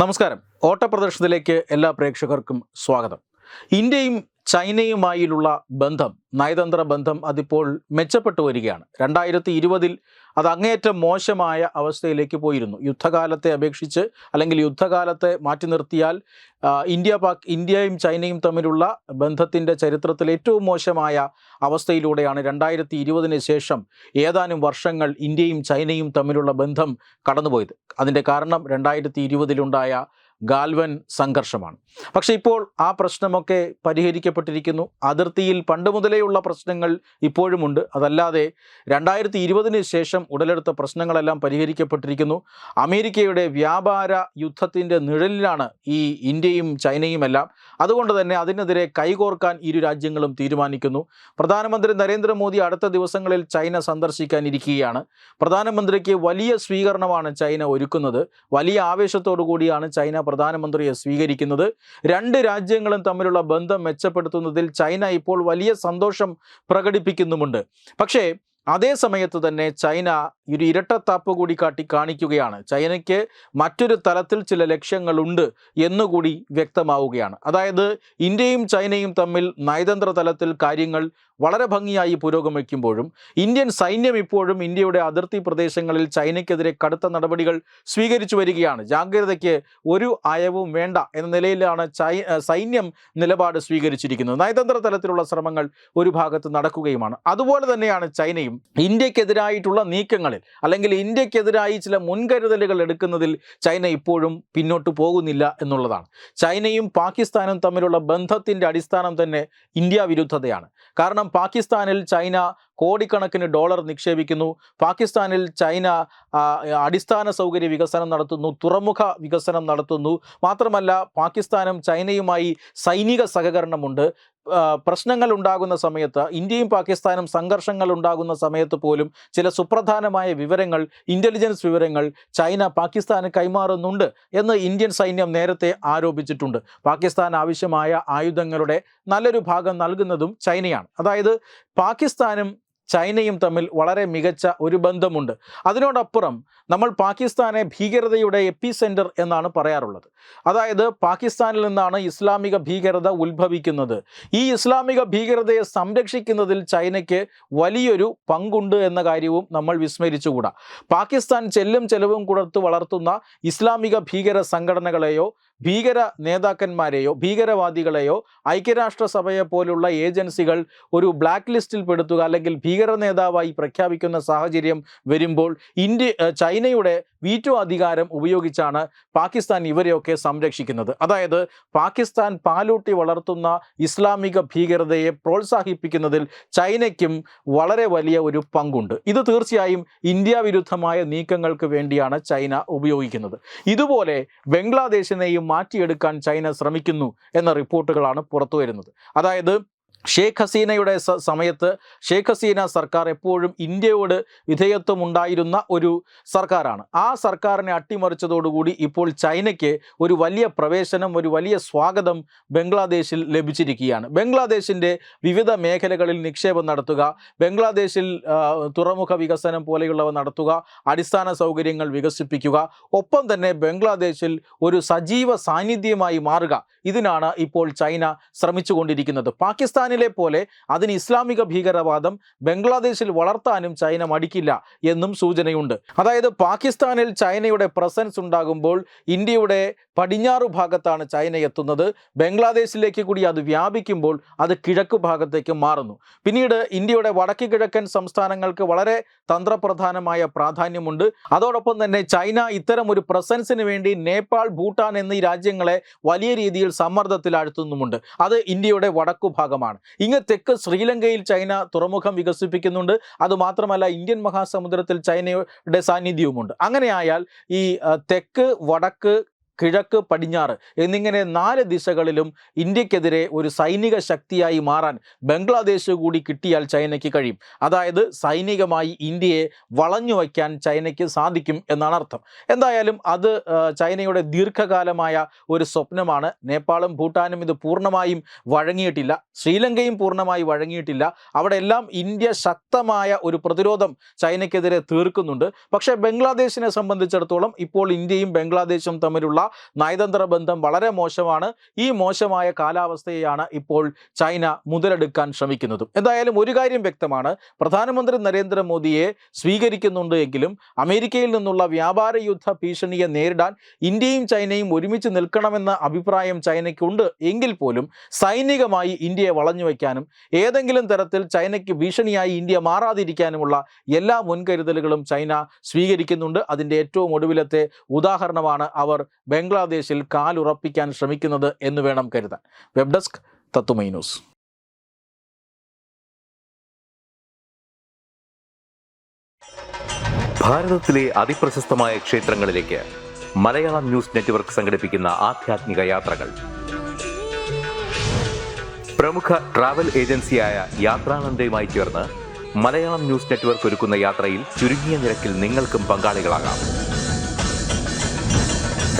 നമസ്കാരം. ഓട്ടപ്രദർശനത്തിലേക്ക് എല്ലാ പ്രേക്ഷകർക്കും സ്വാഗതം. ഇന്ത്യയും ചൈനയുമായുള്ള ബന്ധം നയതന്ത്ര ബന്ധം അതിപ്പോൾ മെച്ചപ്പെട്ടു വരികയാണ്. രണ്ടായിരത്തി ഇരുപതിൽ അത് അങ്ങേയറ്റം മോശമായ അവസ്ഥയിലേക്ക് പോയിരുന്നു. യുദ്ധകാലത്തെ അപേക്ഷിച്ച് അല്ലെങ്കിൽ യുദ്ധകാലത്തെ മാറ്റി നിർത്തിയാൽ ഇന്ത്യ പാക് ഇന്ത്യയും ചൈനയും തമ്മിലുള്ള ബന്ധത്തിന്റെ ചരിത്രത്തിൽ ഏറ്റവും മോശമായ അവസ്ഥയിലൂടെയാണ് രണ്ടായിരത്തി ഇരുപതിന് ശേഷം ഏതാനും വർഷങ്ങൾ ഇന്ത്യയും ചൈനയും തമ്മിലുള്ള ബന്ധം കടന്നുപോയത്. അതിന്റെ കാരണം രണ്ടായിരത്തി ഇരുപതിലുണ്ടായ ഗാൽവൻ സംഘർഷമാണ്. പക്ഷേ ഇപ്പോൾ ആ പ്രശ്നമൊക്കെ പരിഹരിക്കപ്പെട്ടിരിക്കുന്നു. അതിർത്തിയിൽ പണ്ട് മുതലേയുള്ള പ്രശ്നങ്ങൾ ഇപ്പോഴുമുണ്ട്. അതല്ലാതെ രണ്ടായിരത്തി ഇരുപതിന് ശേഷം ഉടലെടുത്ത പ്രശ്നങ്ങളെല്ലാം പരിഹരിക്കപ്പെട്ടിരിക്കുന്നു. അമേരിക്കയുടെ വ്യാപാര യുദ്ധത്തിന്റെ നിഴലിലാണ് ഈ ഇന്ത്യയും ചൈനയും എല്ലാം അതുകൊണ്ട് തന്നെ അതിനെതിരെ കൈകോർക്കാൻ ഇരു രാജ്യങ്ങളും തീരുമാനിക്കുന്നു. പ്രധാനമന്ത്രി നരേന്ദ്രമോദി അടുത്ത ദിവസങ്ങളിൽ ചൈന സന്ദർശിക്കാനിരിക്കുകയാണ്. പ്രധാനമന്ത്രിക്ക് വലിയ സ്വീകരണമാണ് ചൈന ഒരുക്കുന്നത്. വലിയ ആവേശത്തോടു കൂടിയാണ് ചൈന പ്രധാനമന്ത്രിയെ സ്വീകരിക്കുന്നത്. രണ്ട് രാജ്യങ്ങളും തമ്മിലുള്ള ബന്ധം മെച്ചപ്പെടുത്തുന്നതിൽ ചൈന ഇപ്പോൾ വലിയ സന്തോഷം പ്രകടിപ്പിക്കുന്നുമുണ്ട്. പക്ഷേ അതേ സമയത്ത് തന്നെ ചൈന ഒരു ഇരട്ടത്താപ്പ് കൂടി കാട്ടി കാണിക്കുകയാണ്. ചൈനയ്ക്ക് മറ്റൊരു തലത്തിൽ ചില ലക്ഷ്യങ്ങളുണ്ട് എന്നുകൂടി വ്യക്തമാവുകയാണ്. അതായത് ഇന്ത്യയും ചൈനയും തമ്മിൽ നയതന്ത്ര തലത്തിൽ കാര്യങ്ങൾ വളരെ ഭംഗിയായി പുരോഗമിക്കുമ്പോഴും ഇന്ത്യൻ സൈന്യം ഇപ്പോഴും ഇന്ത്യയുടെ അതിർത്തി പ്രദേശങ്ങളിൽ ചൈനയ്ക്കെതിരെ കടുത്ത നടപടികൾ സ്വീകരിച്ചു വരികയാണ്. ജാഗ്രതയ്ക്ക് ഒരു അയവും വേണ്ട എന്ന നിലയിലാണ് സൈന്യം നിലപാട് സ്വീകരിച്ചിരിക്കുന്നത്. നയതന്ത്ര തലത്തിലുള്ള ശ്രമങ്ങൾ ഒരു ഭാഗത്ത് നടക്കുകയുമാണ്. അതുപോലെ തന്നെയാണ് ചൈനയും ഇന്ത്യക്കെതിരായിട്ടുള്ള നീക്കങ്ങളിൽ അല്ലെങ്കിൽ ഇന്ത്യക്കെതിരായി ചില മുൻകരുതലുകൾ എടുക്കുന്നതിൽ ചൈന ഇപ്പോഴും പിന്നോട്ട് പോകുന്നില്ല എന്നുള്ളതാണ്. ചൈനയും പാകിസ്ഥാനും തമ്മിലുള്ള ബന്ധത്തിന്റെ അടിസ്ഥാനം തന്നെ ഇന്ത്യ വിരുദ്ധതയാണ്. കാരണം പാകിസ്ഥാനിൽ ചൈന കോടിക്കണക്കിന് ഡോളർ നിക്ഷേപിക്കുന്നു. പാകിസ്ഥാനിൽ ചൈന അടിസ്ഥാന സൗകര്യ വികസനം നടത്തുന്നു തുറമുഖ വികസനം നടത്തുന്നു. മാത്രമല്ല പാകിസ്ഥാനും ചൈനയുമായി സൈനിക സഹകരണമുണ്ട്. പ്രശ്നങ്ങൾ ഉണ്ടാകുന്ന സമയത്ത് ഇന്ത്യയും പാകിസ്ഥാനും സംഘർഷങ്ങൾ ഉണ്ടാകുന്ന സമയത്ത് പോലും ചില സുപ്രധാനമായ വിവരങ്ങൾ ഇന്റലിജൻസ് വിവരങ്ങൾ ചൈന പാകിസ്ഥാന് കൈമാറുന്നുണ്ട് എന്ന് ഇന്ത്യൻ സൈന്യം നേരത്തെ ആരോപിച്ചിട്ടുണ്ട്. പാകിസ്ഥാൻ ആവശ്യമായ ആയുധങ്ങളുടെ നല്ലൊരു ഭാഗം നൽകുന്നതും ചൈനയാണ്. അതായത് പാകിസ്ഥാനും ചൈനയും തമ്മിൽ വളരെ മികച്ച ഒരു ബന്ധമുണ്ട്. അതിനോടപ്പുറം നമ്മൾ പാകിസ്ഥാനെ ഭീകരതയുടെ എപ്പി സെന്റർ എന്നാണ് പറയാറുള്ളത്. അതായത് പാകിസ്ഥാനിൽ നിന്നാണ് ഇസ്ലാമിക ഭീകരത ഉത്ഭവിക്കുന്നത്. ഈ ഇസ്ലാമിക ഭീകരതയെ സംരക്ഷിക്കുന്നതിൽ ചൈനയ്ക്ക് വലിയൊരു പങ്കുണ്ട് എന്ന കാര്യവും നമ്മൾ വിസ്മരിച്ചുകൂടാ. പാകിസ്ഥാൻ ചെല്ലും ചെലവും കൊടുത്ത് വളർത്തുന്ന ഇസ്ലാമിക ഭീകര സംഘടനകളെയോ ഭീകര നേതാക്കന്മാരെയോ ഭീകരവാദികളെയോ ഐക്യരാഷ്ട്രസഭയെ പോലുള്ള ഏജൻസികൾ ഒരു ബ്ലാക്ക് ലിസ്റ്റിൽ പെടുത്തുക അല്ലെങ്കിൽ ഭീകര നേതാവായി പ്രഖ്യാപിക്കുന്ന സാഹചര്യം വരുമ്പോൾ ഇന്ത്യ ചൈനയുടെ വീറ്റോ അധികാരം ഉപയോഗിച്ചാണ് പാകിസ്ഥാൻ ഇവരെയൊക്കെ സംരക്ഷിക്കുന്നത്. അതായത് പാകിസ്ഥാൻ പാലൂട്ടി വളർത്തുന്ന ഇസ്ലാമിക ഭീകരതയെ പ്രോത്സാഹിപ്പിക്കുന്നതിൽ ചൈനയ്ക്കും വളരെ വലിയ ഒരു പങ്കുണ്ട്. ഇത് തീർച്ചയായും ഇന്ത്യ വിരുദ്ധമായ നീക്കങ്ങൾക്ക് വേണ്ടിയാണ് ചൈന ഉപയോഗിക്കുന്നത്. ഇതുപോലെ ബംഗ്ലാദേശിനെയും മാറ്റിയെടുക്കാൻ ചൈന ശ്രമിക്കുന്നു എന്ന റിപ്പോർട്ടുകളാണ് പുറത്തു വരുന്നത്. അതായത് ഷേഖ് ഹസീനയുടെ സമയത്ത് ഷേഖ് ഹസീന സർക്കാർ എപ്പോഴും ഇന്ത്യയോട് വിധേയത്വം ഉണ്ടായിരുന്ന ഒരു സർക്കാരാണ്. ആ സർക്കാരിനെ അട്ടിമറിച്ചതോടുകൂടി ഇപ്പോൾ ചൈനയ്ക്ക് ഒരു വലിയ പ്രവേശനം ഒരു വലിയ സ്വാഗതം ബംഗ്ലാദേശിൽ ലഭിച്ചിരിക്കുകയാണ്. ബംഗ്ലാദേശിന്റെ വിവിധ മേഖലകളിൽ നിക്ഷേപം നടത്തുക ബംഗ്ലാദേശിൽ തുറമുഖ വികസനം പോലെയുള്ളവ നടത്തുക അടിസ്ഥാന സൗകര്യങ്ങൾ വികസിപ്പിക്കുക ഒപ്പം തന്നെ ബംഗ്ലാദേശിൽ ഒരു സജീവ സാന്നിധ്യമായി മാറുക. ഇതിനാണ് ഇപ്പോൾ ചൈന ശ്രമിച്ചുകൊണ്ടിരിക്കുന്നത്. പാകിസ്ഥാനിലെ പോലെ അതിന് ഇസ്ലാമിക ഭീകരവാദം ബംഗ്ലാദേശിൽ വളർത്താനും ചൈന മടിക്കില്ല എന്നും സൂചനയുണ്ട്. അതായത് പാകിസ്ഥാനിൽ ചൈനയുടെ പ്രസൻസ് ഉണ്ടാകുമ്പോൾ ഇന്ത്യയുടെ പടിഞ്ഞാറു ഭാഗത്താണ് ചൈന എത്തുന്നത്. ബംഗ്ലാദേശിലേക്ക് കൂടി അത് വ്യാപിക്കുമ്പോൾ അത് കിഴക്ക് ഭാഗത്തേക്ക് മാറുന്നു. പിന്നീട് ഇന്ത്യയുടെ വടക്ക് കിഴക്കൻ സംസ്ഥാനങ്ങൾക്ക് വളരെ തന്ത്രപ്രധാനമായ പ്രാധാന്യമുണ്ട്. അതോടൊപ്പം തന്നെ ചൈന ഇത്തരം ഒരു പ്രസൻസിന് വേണ്ടി നേപ്പാൾ ഭൂട്ടാൻ എന്നീ രാജ്യങ്ങളെ വലിയ രീതിയിൽ സമ്മർദ്ദത്തിലാഴ്ത്തുന്നുമുണ്ട്. അത് ഇന്ത്യയുടെ വടക്കു ഭാഗമാണ്. ഇങ്ങ് തെക്ക് ശ്രീലങ്കയിൽ ചൈന തുറമുഖം വികസിപ്പിക്കുന്നുണ്ട്. അതുമാത്രമല്ല ഇന്ത്യൻ മഹാസമുദ്രത്തിൽ ചൈനയുടെ സാന്നിധ്യവുമുണ്ട്. അങ്ങനെയായാൽ ഈ തെക്ക് വടക്ക് കിഴക്ക് പടിഞ്ഞാറ് എന്നിങ്ങനെ നാല് ദിശകളിലും ഇന്ത്യക്കെതിരെ ഒരു സൈനിക ശക്തിയായി മാറാൻ ബംഗ്ലാദേശ് കൂടി കിട്ടിയാൽ ചൈനയ്ക്ക് കഴിയും. അതായത് സൈനികമായി ഇന്ത്യയെ വളഞ്ഞു വയ്ക്കാൻ ചൈനയ്ക്ക് സാധിക്കും എന്നാണ് അർത്ഥം. എന്തായാലും അത് ചൈനയുടെ ദീർഘകാലമായ ഒരു സ്വപ്നമാണ്. നേപ്പാളും ഭൂട്ടാനും ഇത് പൂർണമായും വഴങ്ങിയിട്ടില്ല. ശ്രീലങ്കയും പൂർണമായി വഴങ്ങിയിട്ടില്ല. അവിടെ എല്ലാം ഇന്ത്യ ശക്തമായ ഒരു പ്രതിരോധം ചൈനയ്ക്കെതിരെ തീർക്കുന്നുണ്ട്. പക്ഷേ ബംഗ്ലാദേശിനെ സംബന്ധിച്ചിടത്തോളം ഇപ്പോൾ ഇന്ത്യയും ബംഗ്ലാദേശും തമ്മിലുള്ള നയതന്ത്ര ബന്ധം വളരെ മോശമാണ്. ഈ മോശമായ കാലാവസ്ഥയെയാണ് ഇപ്പോൾ ചൈന മുതലെടുക്കാൻ ശ്രമിക്കുന്നത്. എന്തായാലും ഒരു കാര്യം വ്യക്തമാണ്. പ്രധാനമന്ത്രി നരേന്ദ്രമോദിയെ സ്വീകരിക്കുന്നുണ്ട് എങ്കിലും അമേരിക്കയിൽ നിന്നുള്ള വ്യാപാര യുദ്ധ ഭീഷണിയെ നേരിടാൻ ഇന്ത്യയും ചൈനയും ഒരുമിച്ച് നിൽക്കണമെന്ന അഭിപ്രായം ചൈനയ്ക്കുണ്ട് എങ്കിൽ പോലും സൈനികമായി ഇന്ത്യയെ വളഞ്ഞു വയ്ക്കാനും ഏതെങ്കിലും തരത്തിൽ ചൈനയ്ക്ക് ഭീഷണിയായി ഇന്ത്യ മാറാതിരിക്കാനുമുള്ള എല്ലാ മുൻകരുതലുകളും ചൈന സ്വീകരിക്കുന്നുണ്ട്. അതിന്റെ ഏറ്റവും ഒടുവിലത്തെ ഉദാഹരണമാണ് അവർ ബംഗ്ലാദേശിൽ കാലുറപ്പിക്കാൻ ശ്രമിക്കുന്നത് എന്ന് വേണം കരുതാൻ. വെബ് ഡെസ്ക് തത്തുമൈ ന്യൂസ്. ഭാരതത്തിലെ അതിപ്രശസ്തമായ ക്ഷേത്രങ്ങളിലേക്ക് മലയാളം ന്യൂസ് നെറ്റ്വർക്ക് സംഘടിപ്പിക്കുന്ന യാത്രകൾ. പ്രമുഖ ട്രാവൽ ഏജൻസിയായ യാത്രാനന്ദയുമായി ചേർന്ന് മലയാളം ന്യൂസ് നെറ്റ്വർക്ക് ഒരുക്കുന്ന യാത്രയിൽ ചുരുങ്ങിയ നിരക്കിൽ